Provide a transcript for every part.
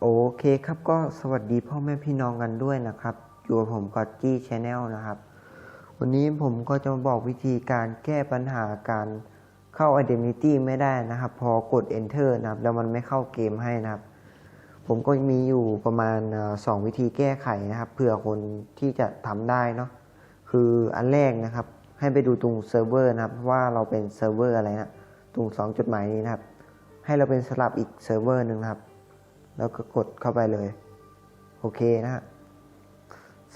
โอเคครับก็สวัสดีพ่อแม่พี่น้องกันด้วยนะครับอยู่กับผมก็จี้ชาแนลนะครับ วันนี้ผมก็จะมาบอกวิธีการแก้ปัญหาการเข้า Identity ไม่ได้นะครับ พอกด Enter นะครับ แล้วมันไม่เข้าเกมให้นะครับ ผมก็มีอยู่ประมาณเอ่อสองวิธีแก้ไขนะครับเผื่อคนที่จะทำได้เนาะคืออันแรกนะครับ ให้ไปดูตรงเซิร์ฟเวอร์นะครับว่าเราเป็นเซิร์ฟเวอร์อะไรนะตรงสองจุดหมายนี้นะครับ ให้เราเป็นสลับอีกเซิร์ฟเวอร์หนึ่งนะครับ แล้วก็กดเข้าไปเลย โอเคนะฮะ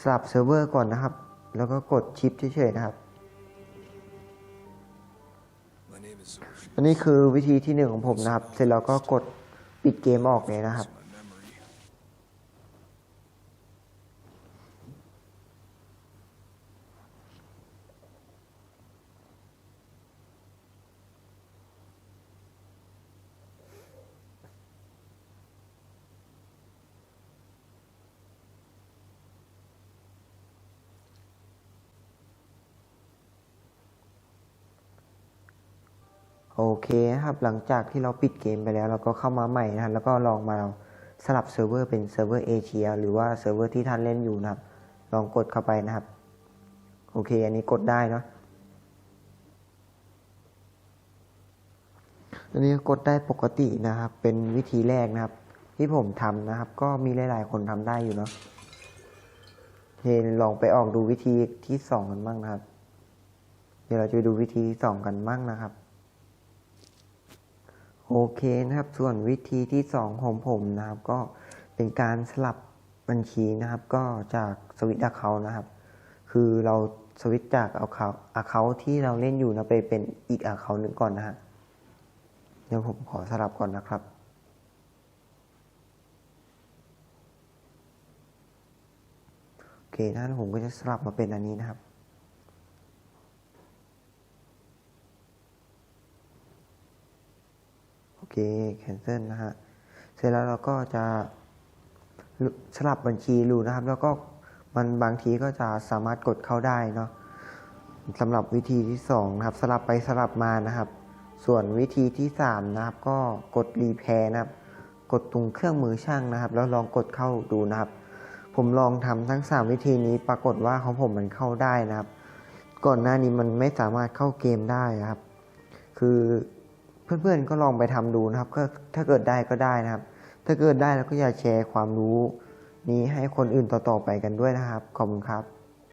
สลับเซิร์ฟเวอร์ก่อนนะครับ แล้วก็กดชิปเฉยๆนะครับ อันนี้คือวิธีที่หนึ่งของผมนะครับ เสร็จแล้วก็กดปิดเกมออกเลยนะครับ โอเคนะครับ หลังจากที่เราปิดเกมไปแล้ว เราก็เข้ามาใหม่นะครับ แล้วก็ลองมาสลับเซิร์ฟเวอร์เป็นเซิร์ฟเวอร์เอเชียหรือว่าเซิร์ฟเวอร์ที่ท่านเล่นอยู่นะครับ ลองกดเข้าไปนะครับ โอเค อันนี้กดได้เนาะอันนี้กดได้ปกตินะครับ เป็นวิธีแรกนะครับ ที่ผมทำนะครับ ก็มีหลาย ๆ คนทำได้อยู่เนาะเฮลองไปออกดูวิธีที่สองกันบ้างนะครับ เดี๋ยวเราจะไปดูวิธีที่สองกันบ้างนะครับ โอเคนะครับ ส่วนวิธีที่สองของผมนะครับ ก็เป็นการสลับบัญชีนะครับ ก็จากสวิตอาเขานะครับ คือเราสวิตจากเอาเขาอาเขาที่เราเล่นอยู่นะไปเป็นอีกอาเขาหนึ่งก่อนนะฮะเดี๋ยวผมขอสลับก่อนนะครับโอเคนะผมก็จะสลับมาเป็นอันนี้นะครับ โอเค cancel นะฮะ เสร็จแล้วเราก็จะสลับบัญชีรูนะครับ แล้วก็มันบางทีก็จะสามารถกดเข้าได้เนาะสำหรับวิธีที่สองนะครับ สลับไปสลับมานะครับ ส่วนวิธีที่สามนะครับ ก็กดรีแพร์นะครับ กดตรงเครื่องมือช่างนะครับ แล้วลองกดเข้าดูนะครับ ผมลองทำทั้งสามวิธีนี้ปรากฏว่าของผมมันเข้าได้นะครับ ก่อนหน้านี้มันไม่สามารถเข้าเกมได้นะครับ คือ เพื่อนๆก็ลองไปทำดูนะครับก็ถ้าเกิดได้ก็ได้นะครับ ถ้าเกิดได้แล้วก็อย่าแชร์ความรู้นี้ให้คนอื่นต่อๆไปกันด้วยนะครับขอบคุณครับ